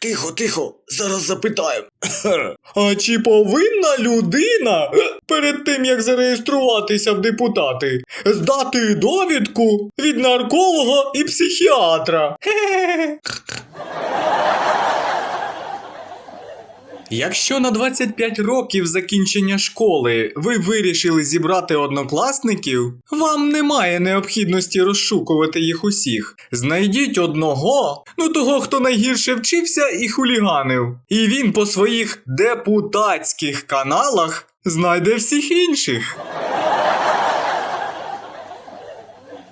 Тихо, тихо, зараз запитаю. А чи повинна людина перед тим як зареєструватися в депутати здати довідку від нарколога і психіатра? Якщо на 25 років закінчення школи ви вирішили зібрати однокласників, вам немає необхідності розшукувати їх усіх. Знайдіть одного, ну того, хто найгірше вчився і хуліганив. І він по своїх депутатських каналах знайде всіх інших.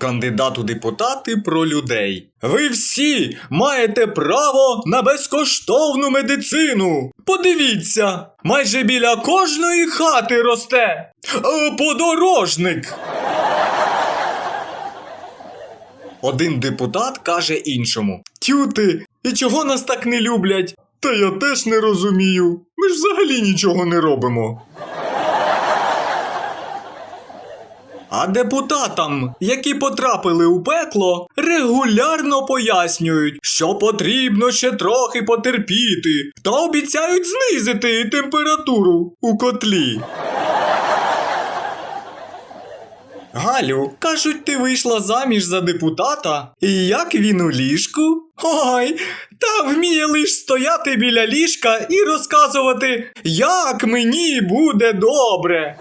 Кандидат у депутати про людей. Ви всі маєте право на безкоштовну медицину. Подивіться, майже біля кожної хати росте е, подорожник. Один депутат каже іншому: Тю ти, і чого нас так не люблять? Та я теж не розумію. Ми ж взагалі нічого не робимо. А депутатам, які потрапили у пекло, регулярно пояснюють, що потрібно ще трохи потерпіти, та обіцяють знизити температуру у котлі. Галю, кажуть, ти вийшла заміж за депутата. І як він у ліжку? Ой, та вміє лиш стояти біля ліжка і розказувати, як мені буде добре.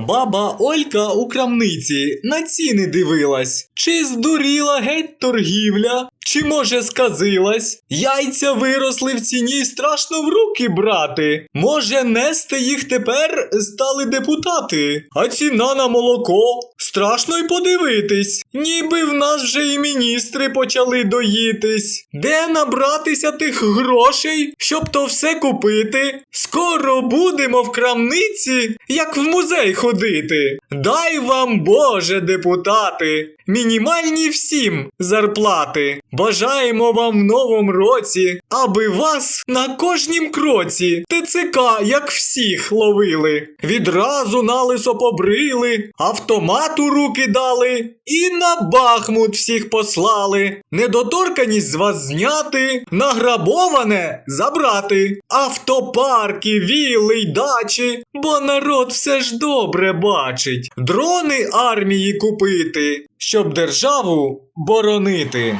Баба Олька у крамниці на ціни дивилась, чи здуріла геть торгівля, чи може сказилась. Яйця виросли в ціні страшно в руки брати. Може, нести їх тепер стали депутати, а ціна на молоко страшно й подивитись. Ніби в нас вже і міністри почали доїтись. Де набратися тих грошей, щоб то все купити? Скоро будемо в крамниці, як в музей ходити. Дай вам Боже, депутати, мінімальні всім зарплати. Бажаємо вам в новому році, аби вас на кожнім кроці ТЦК, як всіх, ловили. Відразу налисо побрили, автомат у руки дали і на Бахмут всіх послали. Недоторканість з вас зняти, награбоване забрати, автопарки, вілли й дачі, бо народ все ж добре бачить. Дрони армії купити, щоб державу боронити.